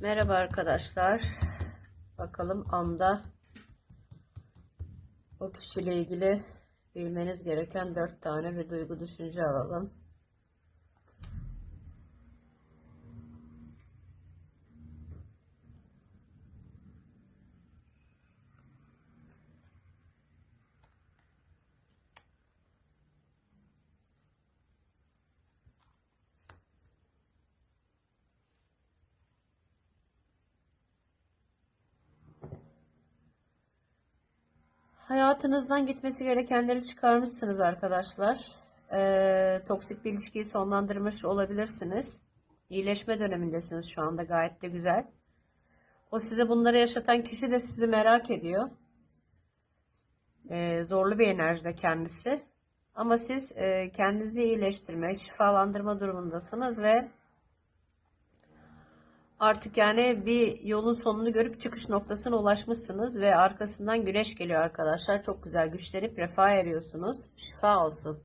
Merhaba arkadaşlar. Bakalım anda o kişiyle ilgili bilmeniz gereken dört tane bir duygu düşünce alalım. Hayatınızdan gitmesi gerekenleri çıkarmışsınız arkadaşlar. Ee, toksik bir ilişkiyi sonlandırmış olabilirsiniz. İyileşme dönemindesiniz şu anda gayet de güzel. O size bunları yaşatan kişi de sizi merak ediyor. Ee, zorlu bir enerjide kendisi. Ama siz e, kendinizi iyileştirme, şifalandırma durumundasınız ve Artık yani bir yolun sonunu görüp çıkış noktasına ulaşmışsınız ve arkasından güneş geliyor arkadaşlar. Çok güzel güçlenip refah eriyorsunuz. Şifa olsun.